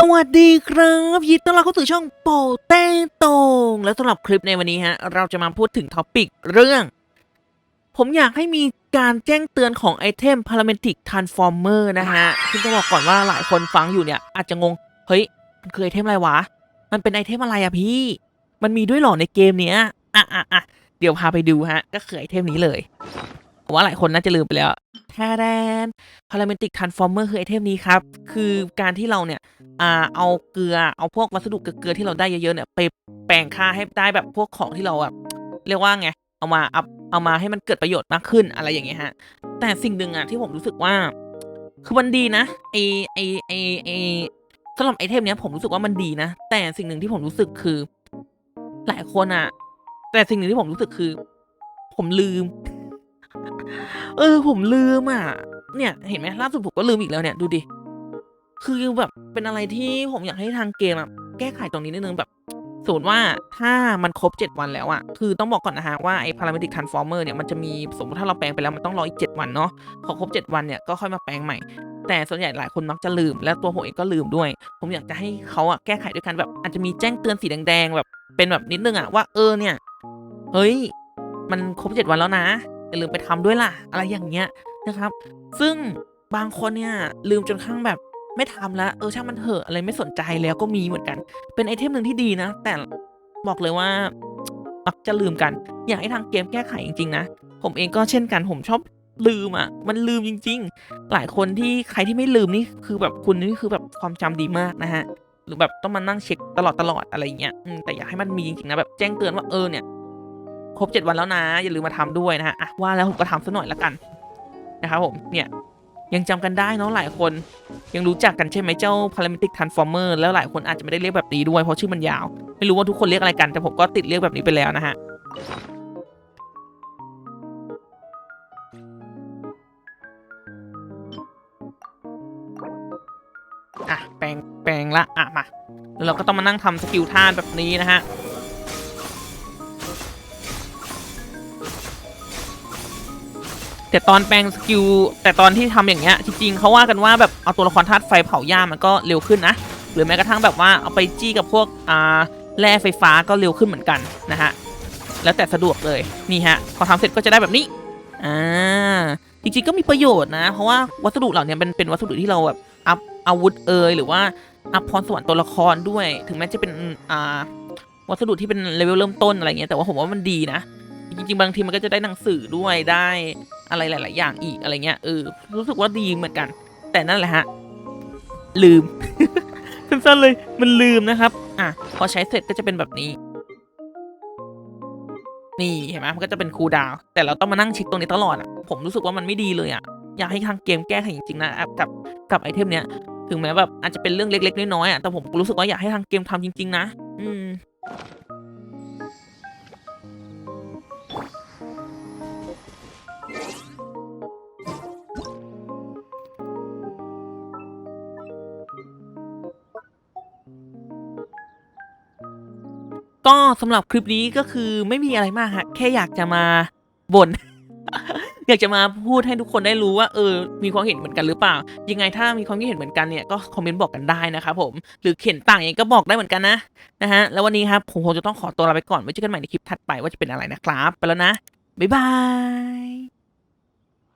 สวัสดีครับยินดีต้อนรับเข้าสู่ช่องโปเต้ตงและสำหรับคลิปในวันนี้ฮะ เราจะมาพูดถึงท็อปิกเรื่อง ผมอยากให้มีการแจ้งเตือนของไอเทม Parametric Transformer นะฮะ ซึ่งต้องบอกก่อนว่าหลายคนฟังอยู่เนี่ย อาจจะงง เฮ้ย มันคือไอเทมอะไรวะ มันเป็นไอเทมอะไรอะพี่ มันมีด้วยหรอในเกมเนี้ย อะอะอะเดี๋ยวพาไปดูฮะ ก็คือไอเทมนี้เลย ผมว่าหลายคนน่าจะลืมไปแล้วแทแดน Parametric Transformer คือไอเทมนี้ครับ คือการที่เราเนี่ยอ่าเอาเกลือเอาพวกวัสดุเกลือที่เราได้เยอะๆเนี่ยไปแปลงค่าให้ได้แบบพวกของที่เราแบบเรียกว่าไง เอามาเอาเอามาให้มันเกิดประโยชน์มากขึ้นอะไรอย่างเงี้ยฮะ แต่สิ่งหนึ่งอะที่ผมรู้สึกว่า คือมันดีนะไอไอไอไอสำหรับไอเทมเนี้ยผมรู้สึกว่ามันดีนะ แต่สิ่งหนึ่งที่ผมรู้สึกคือ หลายคนอะแต่สิ่งหนึ่งที่ผมรู้สึกคือ ผมลืม เออผมลืมอะ เนี่ยเห็นไหมล่าสุดผมก็ลืมอีกแล้วเนี่ยดูดิ คือแบบเป็นอะไรที่ผมอยากให้ทางเกมอะแก้ไขตรงนี้นิดนึงแบบสมมติว่าถ้ามันครบ 7 วันแล้วอะคือต้องบอกก่อนนะฮะว่าไอ้ parametric transformer เนี่ยมันจะมีสมมติถ้าเราแปลงไปแล้วมันต้องรออีก 7 วันเนาะพอครบ 7 วันเนี่ยก็ค่อยมาแปลงใหม่ แต่ส่วนใหญ่หลายคนมักจะลืม และตัวผมเองก็ลืมด้วย ผมอยากจะให้เขาอะแก้ไขด้วยกันแบบอาจจะมีแจ้งเตือนสีแดงๆแบบเป็นแบบนิดนึงอะว่าเออเนี่ยเฮ้ย มันครบ 7 วันแล้วนะ อย่าลืมไปทำด้วยล่ะ อะไรอย่างเงี้ยนะครับ ซึ่งบางคนเนี่ยลืมจนข้างแบบไม่ทำแล้วเออช่างมันเถอะอะไรไม่สนใจแล้วก็มีเหมือนกัน เป็นไอเทมหนึ่งที่ดีนะ แต่บอกเลยว่ามักจะลืมกัน อยากให้ทางเกมแก้ไขจริง ๆ นะ ผมเองก็เช่นกันผมชอบลืมอะ มันลืมจริง ๆ หลายคนที่ใครที่ไม่ลืมนี่คือแบบคุณนี่คือแบบความจำดีมากนะฮะ หรือแบบต้องมานั่งเช็คตลอดตลอดอะไรเงี้ยแต่อยากให้มันมีจริงๆนะแบบแจ้งเตือนว่าเออเนี่ย ครบเจ็ดวันแล้วนะ อย่าลืมมาทำด้วยนะฮะอะว่าแล้วผมก็ทำซะหน่อยละกันนะครับผมเนี่ยยังจำกันได้เนาะหลายคนยังรู้จักกันใช่ไหมเจ้า Parametric Transformer แล้วหลายคนอาจจะไม่ได้เรียกแบบนี้ด้วยเพราะชื่อมันยาว ไม่รู้ว่าทุกคนเรียกอะไรกัน แต่ผมก็ติดเรียกแบบนี้ไปแล้วนะฮะอะแปลงแปลงละอะมาแล้วเราก็ต้องมานั่งทำสกิลท่านแบบนี้นะฮะ แต่ตอนแปลงสกิลแต่ตอนที่ทำอย่างเงี้ยจริงๆเขาว่ากันว่าแบบเอาตัวละครธาตุไฟเผาหญ้ามันก็เร็วขึ้นนะหรือแม้กระทั่งแบบว่าเอาไปจี้กับพวกอ่าแร่ไฟฟ้าก็เร็วขึ้นเหมือนกันนะฮะแล้วแต่สะดวกเลยนี่ฮะพอทำเสร็จก็จะได้แบบนี้อ่าจริงๆก็มีประโยชน์นะ เพราะว่าวัสดุเหล่านี้เป็นเป็นวัสดุที่เราแบบอัพอาวุธเอยหรือว่าอัพพรสวรรค์ตัวละครด้วย ถึงแม้จะเป็นอ่าวัสดุที่เป็นเลเวลเริ่มต้นอะไรเงี้ยแต่ว่าผมว่ามันดีนะจริงๆบางทีมันก็จะได้หนังสือด้วยได้ อะไรหลาย ๆ อย่างอีกอะไรเงี้ยเออรู้สึกว่าดีเหมือนกัน แต่นั่นแหละฮะ ลืมสั้นๆเลยมันลืมนะครับ อะ พอใช้เสร็จก็จะเป็นแบบนี้ นี่เห็นไหมมันก็จะเป็นคูลดาว แต่เราต้องมานั่งเช็คตรงนี้ตลอดอะ ผมรู้สึกว่ามันไม่ดีเลยอะ อยากให้ทางเกมแก้ไขจริง ๆ นะกับกับไอเทมเนี้ย ถึงแม้แบบอาจจะเป็นเรื่องเล็ก ๆ น้อย ๆ อะ แต่ผมรู้สึกว่าอยากให้ทางเกมทำจริง ๆ นะ อืม ก็สำหรับคลิปนี้ก็คือไม่มีอะไรมากฮะแค่อยากจะมาบ่นอยากจะมาพูดให้ทุกคนได้รู้ว่าเออ มีความเห็นเหมือนกันหรือเปล่า ยังไงถ้ามีความคิดเห็นเหมือนกันเนี่ยก็คอมเมนต์บอกกันได้นะครับผม หรือเขียนต่างย่างก็บอกได้เหมือนกันนะนะฮะแล้ววันนี้ครับผมคงจะต้องขอตัวลาไปก่อนไว้เจอกันใหม่ในคลิปถัดไปว่าจะเป็นอะไรนะครับ ไปแล้วนะบ๊ายบาย